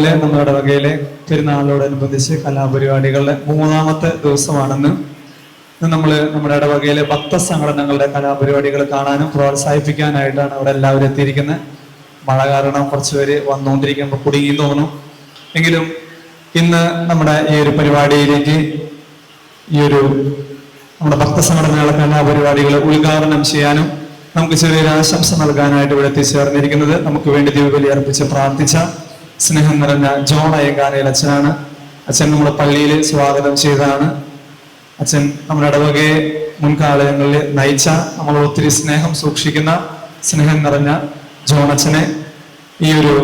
അതുപോലെ നമ്മുടെ ഇടവകയിലെ പെരുന്നാളിനോടനുബന്ധിച്ച് കലാപരിപാടികളുടെ മൂന്നാമത്തെ ദിവസമാണെന്ന് നമ്മൾ നമ്മുടെ ഇടവകയിലെ ഭക്ത സംഘടനകളുടെ കലാപരിപാടികൾ കാണാനും പ്രോത്സാഹിപ്പിക്കാനായിട്ടാണ് അവിടെ എല്ലാവരും എത്തിയിരിക്കുന്നത്. മഴ കാരണം കുറച്ചുപേര് വന്നുകൊണ്ടിരിക്കുമ്പോൾ കുടുങ്ങി തോന്നും എങ്കിലും ഇന്ന് നമ്മുടെ ഈ ഒരു പരിപാടിയിലേക്ക് ഈ ഒരു നമ്മുടെ ഭക്ത സംഘടനകളുടെ കലാപരിപാടികൾ ഉദ്ഘാടനം ചെയ്യാനും നമുക്ക് ചെറിയൊരു ആശംസ നൽകാനായിട്ട് ഇവിടെ എത്തിച്ചേർന്നിരിക്കുന്നത്. നമുക്ക് വേണ്ടി ദീപബലി അർപ്പിച്ച് പ്രാർത്ഥിച്ച സ്നേഹം നിറഞ്ഞ ജോൺ അയ്യങ്കാരയിൽ അച്ഛനാണ്. അച്ഛൻ നമ്മുടെ പള്ളിയിൽ സ്വാഗതം ചെയ്തതാണ്. അച്ഛൻ നമ്മുടെ ഇടവകയെ മുൻകാലങ്ങളിൽ നയിച്ച നമ്മൾ ഒത്തിരി സ്നേഹം സൂക്ഷിക്കുന്ന സ്നേഹം നിറഞ്ഞ ജോൺ അച്ഛനെ ഈ ഒരു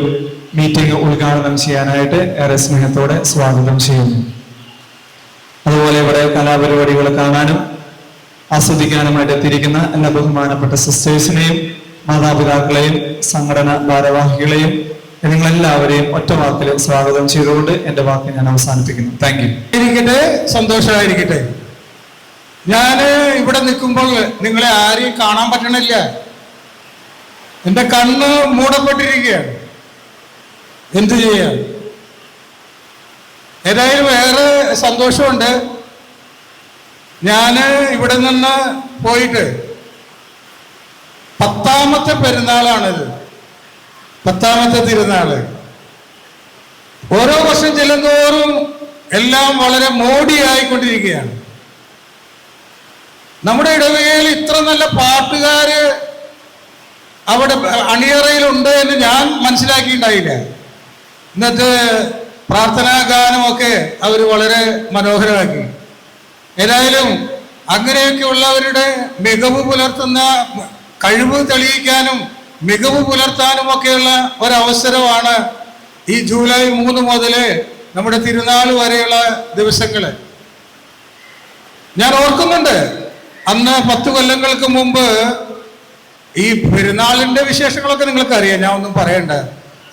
മീറ്റിംഗ് ഉദ്ഘാടനം ചെയ്യാനായിട്ട് ഏറെ സ്നേഹത്തോടെ സ്വാഗതം ചെയ്യുന്നു. അതുപോലെ ഇവിടെ കലാപരിപാടികൾ കാണാനും ആസ്വദിക്കാനുമായിട്ട് എത്തിയിരിക്കുന്ന എല്ലാ ബഹുമാനപ്പെട്ട സിസ്റ്റേഴ്സിനെയും മാതാപിതാക്കളെയും സംഘടന ഭാരവാഹികളെയും നിങ്ങളെല്ലാവരെയും ഒറ്റ വാക്കിൽ സ്വാഗതം ചെയ്തുകൊണ്ട് എന്റെ വാക്ക് ഞാൻ അവസാനിപ്പിക്കുന്നു. താങ്ക് യു ഇരിക്കട്ടെ സന്തോഷമായിരിക്കട്ടെ. ഞാൻ ഇവിടെ നിൽക്കുമ്പോൾ നിങ്ങളെ ആരെയും കാണാൻ പറ്റണില്ല. എന്റെ കണ്ണ് മൂടപ്പെട്ടിരിക്കുകയാണ്. എന്തു ചെയ്യാൻ ഏതായാലും വേറെ സന്തോഷമുണ്ട്. ഞാൻ ഇവിടെ നിന്ന് പോയിട്ട് പത്താമത്തെ പെരുന്നാളാണിത്. പത്താമത്തെ തിരുനാൾ. ഓരോ വർഷം ചെല്ലുന്തോറും എല്ലാം വളരെ മോടിയായിക്കൊണ്ടിരിക്കുകയാണ്. നമ്മുടെ ഇടവകയിൽ ഇത്ര നല്ല പാട്ടുകാര് അവിടെ അണിയറയിലുണ്ട് എന്ന് ഞാൻ മനസ്സിലാക്കിയിട്ടുണ്ടായില്ല ഇന്നത്തെ പ്രാർത്ഥനാ ഗാനമൊക്കെ അവർ വളരെ മനോഹരമാക്കി. ഏതായാലും അങ്ങനെയൊക്കെ ഉള്ളവരുടെ മികവ് പുലർത്തുന്ന കഴിവ് തെളിയിക്കാനും മികവ് പുലർത്താനും ഒക്കെയുള്ള ഒരവസരമാണ് ഈ ജൂലൈ മൂന്ന് മുതൽ നമ്മുടെ തിരുനാൾ വരെയുള്ള ദിവസങ്ങൾ ഞാൻ ഓർക്കുന്നുണ്ട്. അന്ന് പത്ത് കൊല്ലങ്ങൾക്ക് മുമ്പ് ഈ പെരുന്നാളിന്റെ വിശേഷങ്ങളൊക്കെ നിങ്ങൾക്ക് അറിയാം ഞാൻ ഒന്നും പറയണ്ട.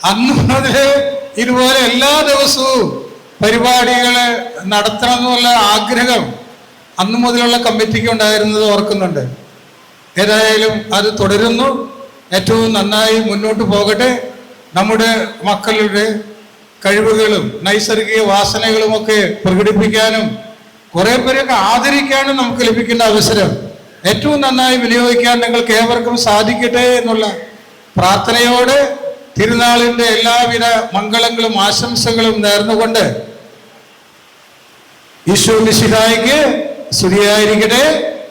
അന്ന് മുതൽ ഇതുപോലെ എല്ലാ ദിവസവും പരിപാടികൾ നടത്തണം എന്നുള്ള ആഗ്രഹം അന്ന് മുതലുള്ള കമ്മിറ്റിക്ക് ഉണ്ടായിരുന്നത് ഓർക്കുന്നുണ്ട്. ഏതായാലും അത് തുടരുന്നു. ഏറ്റവും നന്നായി മുന്നോട്ട് പോകട്ടെ. നമ്മുടെ മക്കളുടെ കഴിവുകളും നൈസർഗിക വാസനകളുമൊക്കെ പ്രകടിപ്പിക്കാനും കുറെ പേരൊക്കെ ആദരിക്കാനും നമുക്ക് ലഭിക്കുന്ന അവസരം. ഏറ്റവും നന്നായി വിനിയോഗിക്കാൻ നിങ്ങൾക്ക് ഏവർക്കും സാധിക്കട്ടെ എന്നുള്ള പ്രാർത്ഥനയോടെ തിരുനാളിന്റെ എല്ലാവിധ മംഗളങ്ങളും ആശംസകളും നേർന്നുകൊണ്ട് ഈശോ മിശിഹായിക്ക് സ്തുതിയായിരിക്കട്ടെ.